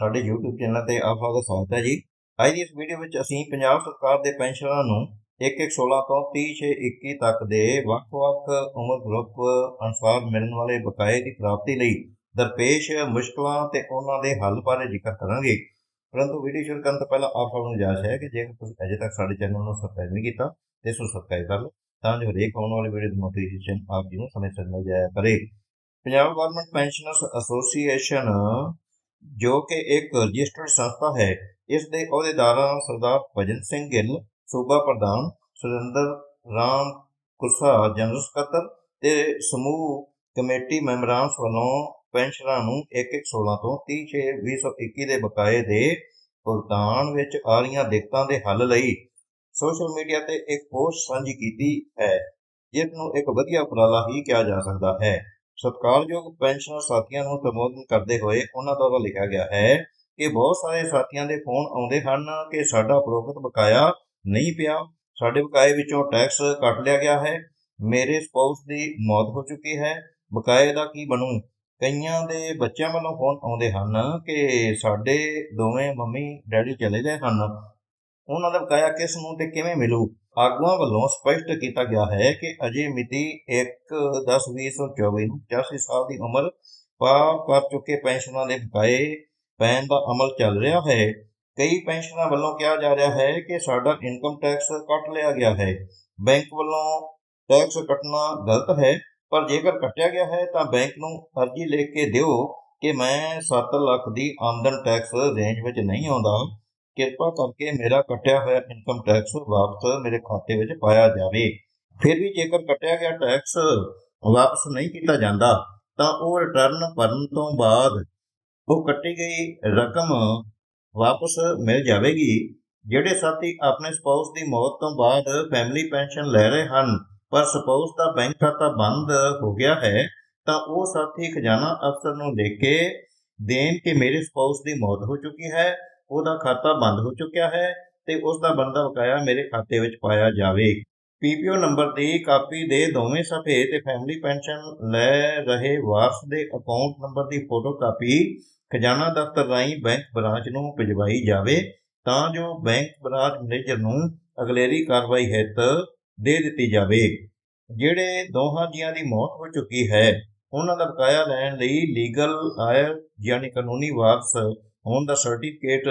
ਸਾਡੇ YouTube channel ਤੇ ਆਪ ਸਭ ਦਾ ਸਵਾਗਤ ਹੈ ਜੀ। ਅੱਜ ਦੀ ਇਸ ਵੀਡੀਓ ਵਿੱਚ ਅਸੀਂ ਪੰਜਾਬ ਸਰਕਾਰ ਦੇ ਪੈਨਸ਼ਨਰਾਂ ਨੂੰ 1-1-16 ਤੋਂ 30-6-21 ਤੱਕ ਦੇ ਵੱਖ-ਵੱਖ ਉਮਰ ਗਰੁੱਪ ਅਨੁਸਾਰ ਮਿਲਣ ਵਾਲੇ ਬਕਾਏ ਦੀ ਪ੍ਰਾਪਤੀ ਲਈ ਦਰਪੇਸ਼ ਮੁਸ਼ਕਲਾਂ ਤੇ ਉਹਨਾਂ ਦੇ ਹੱਲ ਬਾਰੇ ਜ਼ਿਕਰ ਕਰਾਂਗੇ। ਪਰੰਤੂ ਵੀਡੀਓ ਸ਼ੁਰੂ ਕਰਨ ਤੋਂ ਪਹਿਲਾਂ ਆਪ ਸਭ ਨੂੰ ਗੁਜ਼ਾਰਿਸ਼ ਹੈ ਕਿ ਜੇਕਰ ਤੁਸੀਂ ਅਜੇ ਤੱਕ ਸਾਡੇ ਚੈਨਲ ਨੂੰ ਸਬਸਕ੍ਰਾਈਬ ਨਹੀਂ ਕੀਤਾ, ਤੇ ਇਸ ਨੂੰ ਸਬਸਕ੍ਰਾਈਬ ਕਰ ਲਓ, ਤਾਂ ਜੋ ਹਰੇਕ ਆਉਣ ਵਾਲੀ ਵੀਡੀਓ ਦੀ ਨੋਟੀਫਿਕੇਸ਼ਨ ਆਪ ਜੀ ਨੂੰ ਸਮੇਂ ਸਿਰ ਮਿਲ ਜਾਇਆ ਕਰੇ। ਪੰਜਾਬ ਗਵਰਨਮੈਂਟ ਪੈਨਸ਼ਨਰਸ ਐਸੋਸੀਏਸ਼ਨ ਜੋ ਕਿ ਇੱਕ ਰਜਿਸਟਰਡ ਸੰਸਥਾ ਹੈ, ਇਸ ਦੇ ਅਹੁਦੇਦਾਰਾਂ ਸਰਦਾਰ ਭਜਨ ਸਿੰਘ ਗਿੱਲ, ਸੂਬਾ ਪ੍ਰਧਾਨ ਸੁਰਿੰਦਰ ਰਾਮ ਕੁਰਸਾ ਜਨਰਲ ਸਕੱਤਰ ਤੇ ਸਮੂਹ ਕਮੇਟੀ ਮੈਂਬਰਾਂ ਵੱਲੋਂ ਪੈਨਸ਼ਨਰਾਂ ਨੂੰ 1-1-16 ਤੋਂ 30-6-2021 ਦੇ ਬਕਾਏ ਦੇ ਭੁਗਤਾਨ ਵਿੱਚ ਆ ਰਹੀਆਂ ਦਿੱਕਤਾਂ ਦੇ ਹੱਲ ਲਈ ਸੋਸ਼ਲ ਮੀਡੀਆ ਤੇ ਇੱਕ ਪੋਸਟ ਸਾਂਝੀ ਕੀਤੀ ਹੈ, ਜਿਸ ਨੂੰ ਇੱਕ ਵਧੀਆ ਉਪਰਾਲਾ ਹੀ ਕਿਹਾ ਜਾ ਸਕਦਾ ਹੈ। ਸਤਿਕਾਰਯੋਗ ਪੈਨਸ਼ਨਰ ਸਾਥੀਆਂ ਨੂੰ ਸੰਬੋਧਨ ਕਰਦੇ ਹੋਏ ਉਹਨਾਂ ਦੁਆਰਾ ਲਿਖਿਆ ਗਿਆ ਹੈ ਕਿ ਬਹੁਤ ਸਾਰੇ ਸਾਥੀਆਂ ਦੇ ਫੋਨ ਆਉਂਦੇ ਹਨ ਕਿ ਸਾਡਾ ਉਪਰੋਕਤ ਬਕਾਇਆ ਨਹੀਂ ਪਿਆ। ਸਾਡੇ ਬਕਾਏ ਵਿੱਚੋਂ ਟੈਕਸ ਕੱਟ ਲਿਆ ਗਿਆ ਹੈ। ਮੇਰੇ ਸਪਾਊਸ ਦੀ ਮੌਤ ਹੋ ਚੁੱਕੀ ਹੈ। ਬਕਾਏ ਦਾ ਕੀ ਬਣੂ? ਕਈਆਂ ਦੇ ਬੱਚਿਆਂ ਵੱਲੋਂ ਫੋਨ ਆਉਂਦੇ ਹਨ ਕਿ ਸਾਡੇ ਦੋਵੇਂ ਮੰਮੀ ਡੈਡੀ ਚਲੇ ਗਏ ਹਨ। ਉਹਨਾਂ ਦਾ ਬਕਾਇਆ ਕਿਸ ਨੂੰ ਤੇ ਕਿਵੇਂ ਮਿਲੂ? ਆਗੂਆਂ ਵੱਲੋਂ ਸਪਸ਼ਟ ਕੀਤਾ ਗਿਆ ਹੈ ਕਿ ਅਜੇ ਮਿਤੀ 1/10/2024 ਨੂੰ 85 ਸਾਲ ਦੀ ਉਮਰ ਪਾਰ ਕਰ ਚੁੱਕੇ ਪੈਨਸ਼ਨਾਂ ਦੇ ਬਕਾਏ ਪੈਣ ਦਾ ਅਮਲ ਚੱਲ ਰਿਹਾ ਹੈ। ਕਈ ਪੈਨਸ਼ਨਾਂ ਵੱਲੋਂ ਕਿਹਾ ਜਾ ਰਿਹਾ ਹੈ ਕਿ ਸਾਡਾ ਇਨਕਮ ਟੈਕਸ ਕੱਟ ਲਿਆ ਗਿਆ ਹੈ। ਬੈਂਕ ਵੱਲੋਂ ਟੈਕਸ ਕੱਟਣਾ ਗਲਤ ਹੈ, ਪਰ ਜੇਕਰ ਕੱਟਿਆ ਗਿਆ ਹੈ ਤਾਂ ਬੈਂਕ ਨੂੰ ਅਰਜ਼ੀ ਲਿਖ ਕੇ ਦਿਓ ਕਿ ਮੈਂ 7 ਲੱਖ ਦੀ ਆਮਦਨ ਟੈਕਸ ਰੇਂਜ ਵਿੱਚ ਨਹੀਂ ਆਉਂਦਾ। ਕਿਰਪਾ ਕਰਕੇ ਮੇਰਾ ਕੱਟਿਆ ਹੋਇਆ ਇਨਕਮ ਟੈਕਸ ਵਾਪਸ ਮੇਰੇ ਖਾਤੇ ਵਿੱਚ ਪਾਇਆ ਜਾਵੇ। ਫਿਰ ਵੀ ਜੇਕਰ ਕੱਟਿਆ ਗਿਆ ਟੈਕਸ ਵਾਪਸ ਨਹੀਂ ਕੀਤਾ ਜਾਂਦਾ, ਤਾਂ ਉਹ ਰਿਟਰਨ ਭਰਨ ਤੋਂ ਬਾਅਦ ਉਹ ਕੱਟੀ ਗਈ ਰਕਮ ਵਾਪਸ ਮਿਲ ਜਾਵੇਗੀ, ਜਿਹੜੇ ਸਾਥੀ ਆਪਣੇ ਸਪਾਊਸ ਦੀ ਮੌਤ ਤੋਂ ਬਾਅਦ ਫੈਮਿਲੀ ਪੈਨਸ਼ਨ ਲੈ ਰਹੇ ਹਨ, ਪਰ ਸਪਾਊਸ ਦਾ ਬੈਂਕ ਖਾਤਾ ਬੰਦ ਹੋ ਗਿਆ ਹੈ, ਤਾਂ ਉਹ ਸਾਥੀ ਖਜ਼ਾਨਾ ਅਫਸਰ ਨੂੰ ਲਿਖ ਕੇ ਦੇਣ ਕਿ ਮੇਰੇ ਸਪਾਊਸ ਦੀ ਮੌਤ ਹੋ ਚੁੱਕੀ ਹੈ। ਉਹਦਾ ਖਾਤਾ ਬੰਦ ਹੋ ਚੁੱਕਿਆ ਹੈ ਤੇ ਉਸ ਦਾ ਬੰਦਾ ਬਕਾਇਆ ਮੇਰੇ ਖਾਤੇ ਵਿੱਚ ਪਾਇਆ ਜਾਵੇ। ਪੀਪੀਓ ਨੰਬਰ ਦੀ ਕਾਪੀ ਦੇ ਦੋਵੇਂ ਸਫੇ ਤੇ ਫੈਮਿਲੀ ਪੈਨਸ਼ਨ ਲੈ ਰਹੇ ਵਾਰਸ ਦੇ ਅਕਾਊਂਟ ਨੰਬਰ ਦੀ ਫੋਟੋ ਕਾਪੀ ਖਜ਼ਾਨਾ ਦਫ਼ਤਰ ਰਾਹੀਂ ਬੈਂਕ ਬ੍ਰਾਂਚ ਨੂੰ ਭਿਜਵਾਈ ਜਾਵੇ ਤਾਂ ਜੋ ਬੈਂਕ ਬ੍ਰਾਂਚ ਮੈਨੇਜਰ ਨੂੰ ਅਗਲੇਰੀ ਕਾਰਵਾਈ ਹਿੱਤ ਦੇ ਦਿੱਤੀ ਜਾਵੇ। ਜਿਹੜੇ ਦੋਹਾਂ ਜੀਆਂ ਦੀ ਮੌਤ ਹੋ ਚੁੱਕੀ ਹੈ, ਉਹਨਾਂ ਦਾ ਬਕਾਇਆ ਲੈਣ ਲਈ ਲੀਗਲ ਆਇਰ ਯਾਨੀ ਕਾਨੂੰਨੀ ਵਾਰਸ ਹੋਣ ਦਾ ਸਰਟੀਫਿਕੇਟ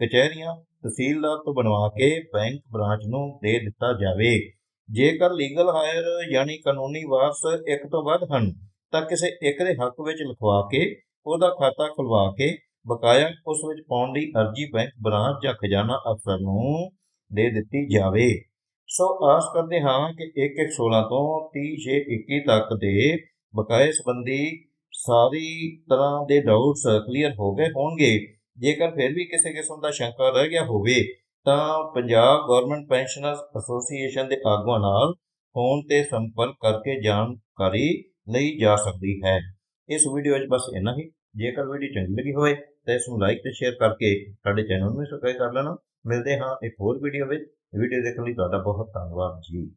ਕਚਹਿਰੀਆਂ ਤਹਿਸੀਲਦਾਰ ਤੋਂ ਬਣਵਾ ਕੇ ਬੈਂਕ ਬ੍ਰਾਂਚ ਨੂੰ ਦੇ ਦਿੱਤਾ ਜਾਵੇ। ਜੇਕਰ ਲੀਗਲ ਹਾਇਰ ਯਾਨੀ ਕਾਨੂੰਨੀ ਵਾਰਸ ਇੱਕ ਤੋਂ ਵੱਧ ਹਨ, ਤਾਂ ਕਿਸੇ ਇੱਕ ਦੇ ਹੱਕ ਵਿੱਚ ਲਿਖਵਾ ਕੇ, ਉਹਦਾ ਖਾਤਾ ਖੁਲਵਾ ਕੇ, ਬਕਾਇਆ ਉਸ ਵਿੱਚ ਪਾਉਣ ਦੀ ਅਰਜ਼ੀ ਬੈਂਕ ਬ੍ਰਾਂਚ ਜਾਂ ਖਜ਼ਾਨਾ ਅਫਸਰ ਨੂੰ ਦੇ ਦਿੱਤੀ ਜਾਵੇ। ਸੋ ਆਸ ਕਰਦੇ ਹਾਂ ਕਿ 1-1-16 ਤੋਂ 30-6-21 ਤੱਕ ਦੇ ਬਕਾਏ ਸੰਬੰਧੀ ਸਾਰੀ ਤਰ੍ਹਾਂ ਦੇ ਡਾਊਟਸ ਕਲੀਅਰ ਹੋ ਗਏ ਹੋਣਗੇ। ਜੇਕਰ ਫਿਰ ਵੀ ਕਿਸੇ ਕਿਸਮ ਦਾ ਸ਼ੰਕਾ ਰਹਿ ਗਿਆ ਹੋਵੇ, ਤਾਂ ਪੰਜਾਬ ਗਵਰਨਮੈਂਟ ਪੈਨਸ਼ਨਰਸ ਐਸੋਸੀਏਸ਼ਨ ਦੇ ਆਗੂਆਂ ਨਾਲ ਫੋਨ ਤੇ ਸੰਪਰਕ ਕਰਕੇ ਜਾਣਕਾਰੀ ਲਈ ਜਾ ਸਕਦੀ ਹੈ। ਇਸ ਵੀਡੀਓ ਵਿੱਚ ਬਸ ਇੰਨਾ ਹੀ। ਜੇਕਰ ਵੀਡੀਓ ਚੰਗੀ ਲੱਗੀ ਹੋਵੇ, ਤਾਂ ਇਸ ਨੂੰ ਲਾਈਕ ਤੇ ਸ਼ੇਅਰ ਕਰਕੇ ਸਾਡੇ ਚੈਨਲ ਨੂੰ ਸਬਸਕ੍ਰਾਈਬ ਕਰ ਲੈਣਾ। ਮਿਲਦੇ ਹਾਂ ਇੱਕ ਹੋਰ ਵੀਡੀਓ ਵਿੱਚ। ਵੀਡੀਓ ਦੇਖਣ ਲਈ ਤੁਹਾਡਾ ਬਹੁਤ ਧੰਨਵਾਦ ਜੀ।